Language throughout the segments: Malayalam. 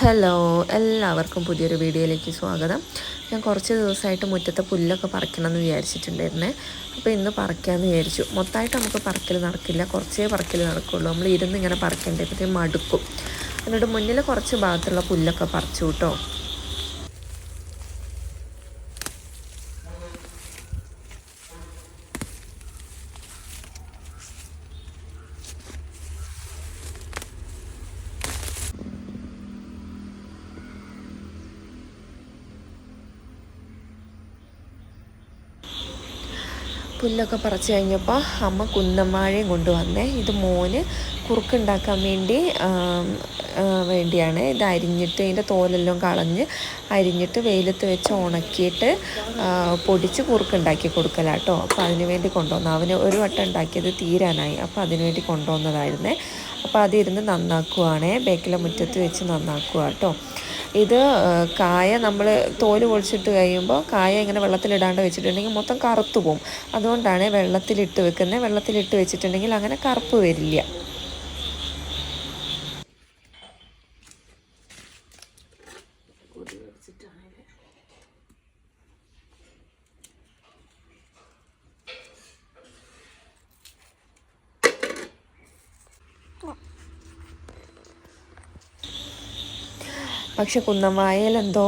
ഹലോ എല്ലാവർക്കും പുതിയൊരു വീഡിയോയിലേക്ക് സ്വാഗതം. ഞാൻ കുറച്ച് ദിവസമായിട്ട് മുറ്റത്തെ പുല്ലൊക്കെ പറിക്കണമെന്ന് വിചാരിച്ചിട്ടുണ്ടായിരുന്നേ. അപ്പോൾ ഇന്ന് പറിക്കാമെന്ന് വിചാരിച്ചു. മൊത്തമായിട്ട് നമുക്ക് പറക്കൽ നടക്കില്ല. കുറച്ചേ പറക്കൽ നടക്കുള്ളൂ. നമ്മൾ ഇരുന്ന് ഇങ്ങനെ പറിക്കേണ്ടപ്പോഴത്തേക്കും മടുക്കും. എന്നിട്ട് മുന്നിൽ കുറച്ച് ഭാഗത്തുള്ള പുല്ലൊക്കെ പറിച്ചു കേട്ടോ. പുല്ലൊക്കെ പറിച്ച് കഴിഞ്ഞപ്പോൾ അമ്മ കുന്നമ്മാഴയും കൊണ്ടുവന്നേ. ഇത് മോന് കുറുക്കുണ്ടാക്കാൻ വേണ്ടി വേണ്ടിയാണ്. ഇത് അരിഞ്ഞിട്ട് ഇതിന്റെ തോലെല്ലാം കളഞ്ഞ് അരിഞ്ഞിട്ട് വെയിലത്ത് വെച്ച് ഉണക്കിയിട്ട് പൊടിച്ച് കുറുക്കുണ്ടാക്കി കൊടുക്കലാട്ടോ. അപ്പോൾ അതിന് വേണ്ടി കൊണ്ടുവന്നു. അവന് ഒരു വട്ടം ഉണ്ടാക്കിയത് തീരാനായി. അപ്പോൾ അതിന് വേണ്ടി കൊണ്ടുവന്നതായിരുന്നേ. അപ്പോൾ അതിരുന്ന് നന്നാക്കുവാണേ. ബേക്കിലെ മുറ്റത്ത് വെച്ച് നന്നാക്കുക കേട്ടോ ഇത് കായ നമ്മൾ തോൽ പൊളിച്ചിട്ട് കഴിയുമ്പോൾ കായ ഇങ്ങനെ വെള്ളത്തിലിടാണ്ട് വെച്ചിട്ടുണ്ടെങ്കിൽ മൊത്തം കറുത്തു പോകും അതുകൊണ്ടാണ് വെള്ളത്തിലിട്ട് വെക്കുന്നത് വെള്ളത്തിലിട്ട് വെച്ചിട്ടുണ്ടെങ്കിൽ അങ്ങനെ കറുപ്പ് വരില്ല. പക്ഷെ കുന്നംവായലെന്തോ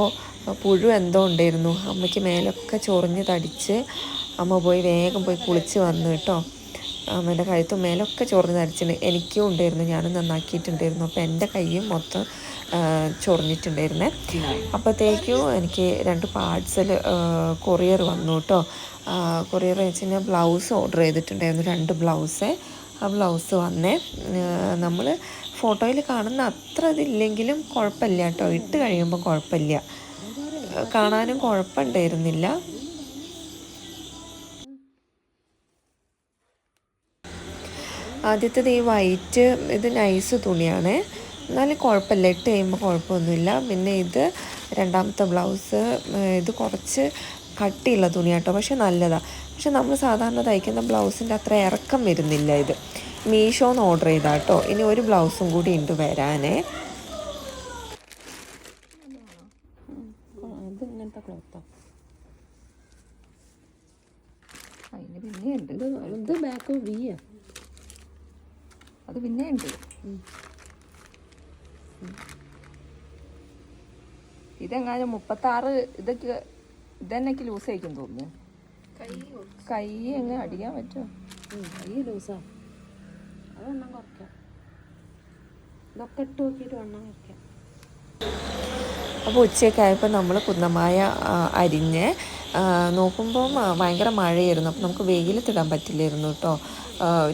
പുഴു എന്തോ ഉണ്ടായിരുന്നു. അമ്മയ്ക്ക് മേലൊക്കെ ചൊറിഞ്ഞ് തടിച്ച് അമ്മ പോയി വേഗം പോയി കുളിച്ച് വന്നു കേട്ടോ. അമ്മേന്റെ കഴുത്തും മേലൊക്കെ ചൊറിഞ്ഞ് തടിച്ചിട്ടുണ്ട് എനിക്കും ഉണ്ടായിരുന്നു ഞാനും നന്നാക്കിയിട്ടുണ്ടായിരുന്നു. അപ്പോൾ എന്റെ കൈയും മൊത്തം ചൊറിഞ്ഞിട്ടുണ്ടായിരുന്നേ. അപ്പോഴത്തേക്കും എനിക്ക് രണ്ട് പാർട്സൽ കൊറിയർ വന്നു കേട്ടോ. കൊറിയർ വെച്ച് കഴിഞ്ഞാൽ ബ്ലൗസ് ഓർഡർ ചെയ്തിട്ടുണ്ടായിരുന്നു രണ്ട് ബ്ലൗസ്. ആ ബ്ലൗസ് വന്നേ. നമ്മൾ ഫോട്ടോയിൽ കാണുന്ന അത്ര ഇതില്ലെങ്കിലും കുഴപ്പമില്ല കേട്ടോ. ഇട്ട് കഴിയുമ്പോൾ കുഴപ്പമില്ല. കാണാനും കുഴപ്പമുണ്ടായിരുന്നില്ല. ആദ്യത്തേത് ഈ വൈറ്റ് ഇത് നൈസ് തുണിയാണ്. എന്നാലും കുഴപ്പമില്ല. ഇട്ട് കഴിയുമ്പോൾ കുഴപ്പമൊന്നുമില്ല. പിന്നെ ഇത് രണ്ടാമത്തെ ബ്ലൗസ് ഇത് കുറച്ച് കട്ടിയുള്ള തുണിയാട്ടോ പക്ഷെ നല്ലതാണ് പക്ഷെ നമ്മൾ സാധാരണ തയ്ക്കുന്ന ബ്ലൗസിന്റെ അത്ര ഇറക്കം വരുന്നില്ല ഇത്. മീഷോന്ന് ഓർഡർ ചെയ്താട്ടോ. ഇനി ഒരു ബ്ലൗസും കൂടി ഉണ്ട് വരാനേ. അതിന് പിന്നെ ഉണ്ട് ഇത് ബാക്ക് അത് പിന്നെ ഉണ്ട് ഇതെങ്ങാനും മുപ്പത്താറ് ഇതൊക്കെ ഇതന്നെക്ക് ലൂസ് ആയിരിക്കും തോന്നുന്നു. കൈ എങ്ങനെ അടിക്കാൻ പറ്റുമോ കൈ ലൂസാ. അത് വണ്ണം കുറയ്ക്കാം. ഇതൊക്കെ ഇട്ട് നോക്കിയിട്ട് വണ്ണം കുറയ്ക്കാം. അപ്പോൾ ഉച്ചയൊക്കെ ആയപ്പോൾ നമ്മൾ കുന്നമായ അരിഞ്ഞ് ആ, നോക്കുമ്പം ആ, ഭയങ്കര മഴയായിരുന്നു. അപ്പോൾ നമുക്ക് വെയിലത്തിടാൻ പറ്റില്ലായിരുന്നു കേട്ടോ.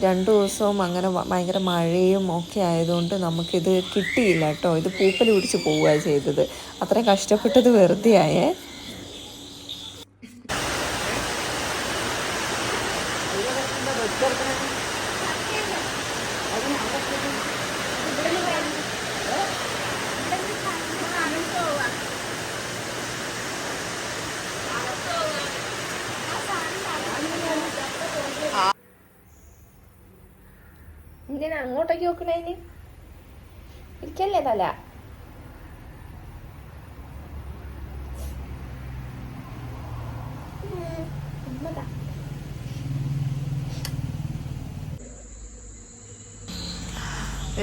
രണ്ടു ദിവസവും അങ്ങനെ ഭയങ്കര മഴയും ഒക്കെ ആയതുകൊണ്ട് നമുക്കിത് കിട്ടിയില്ല കേട്ടോ. ഇത് പൂപ്പൽ പിടിച്ച് പോവുകയാണ് ചെയ്തത്. അത്രയും കഷ്ടപ്പെട്ടത് വെറുതെ ആയേ അങ്ങോട്ടേക്ക് നോക്കണേ ഇനി. ഇരിക്കല്ലേ തല?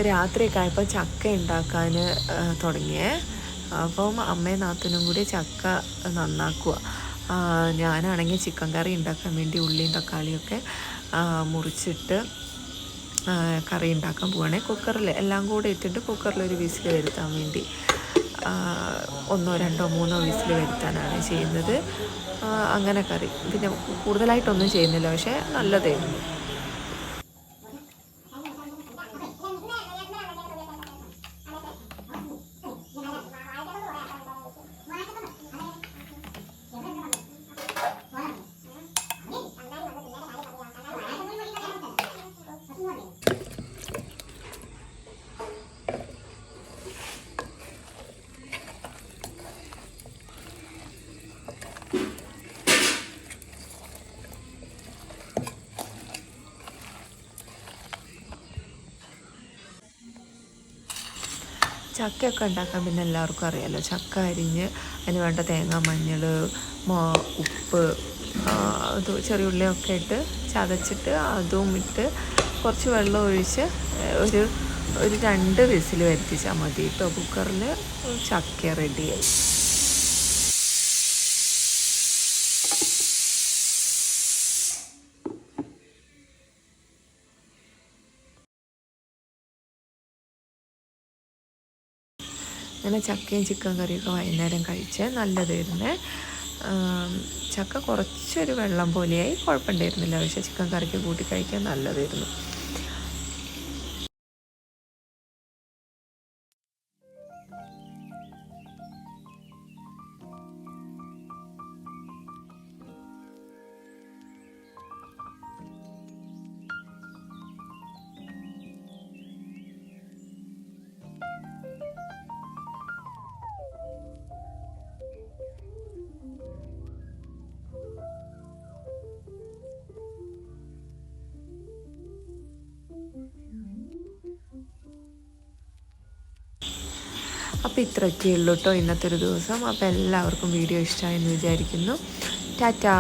രാത്രിയൊക്കെ ആയപ്പോൾ ചക്ക ഉണ്ടാക്കാൻ തുടങ്ങിയേ. അപ്പം അമ്മയും നാത്തനും കൂടി ചക്ക നന്നാക്കുക. ഞാനാണെങ്കിൽ ചിക്കൻ കറി ഉണ്ടാക്കാൻ വേണ്ടി ഉള്ളിയും തക്കാളിയൊക്കെ മുറിച്ചിട്ട് കറി ഉണ്ടാക്കാൻ പോവുകയാണെ കുക്കറിൽ എല്ലാം കൂടെ ഇട്ടിട്ട് കുക്കറിൽ ഒരു വിസിൽ വരുത്താൻ വേണ്ടി ഒന്നോ രണ്ടോ മൂന്നോ വിസിൽ വരുത്താനാണ് ചെയ്യുന്നത്. അങ്ങനെ കറി. പിന്നെ കൂടുതലായിട്ടൊന്നും ചെയ്യുന്നില്ല പക്ഷേ നല്ലതായിരുന്നു ചക്കയൊക്കെ ഉണ്ടാക്കാൻ പിന്നെ എല്ലാവർക്കും അറിയാമല്ലോ ചക്ക അരിഞ്ഞ് അതിന് വേണ്ട തേങ്ങ മഞ്ഞൾ ഉപ്പ് അത് ചെറിയ ഉള്ളിയൊക്കെ ഇട്ട് ചതച്ചിട്ട് അതും ഇട്ട് കുറച്ച് വെള്ളം ഒഴിച്ച് ഒരു ഒരു രണ്ട് വിസിൽ വരുത്തിച്ചാൽ മതി. കേട്ടോ കുക്കറിൽ ചക്ക റെഡിയായി അങ്ങനെ ചക്കയും ചിക്കൻ കറിയൊക്കെ വൈകുന്നേരം കഴിച്ച് നല്ലതായിരുന്നു. ചക്ക കുറച്ചൊരു വെള്ളം പോലെയായി കുഴപ്പമുണ്ടായിരുന്നില്ല. പക്ഷേ ചിക്കൻ കറിക്ക് കൂട്ടി കഴിക്കാൻ നല്ലതായിരുന്നു. അപ്പോൾ ഇത്രയൊക്കെ ഉള്ളൂ കേട്ടോ ഇന്നത്തെ ഒരു ദിവസം. അപ്പോൾ എല്ലാവർക്കും വീഡിയോ ഇഷ്ടമായെന്ന് വിചാരിക്കുന്നു. ടാറ്റാ.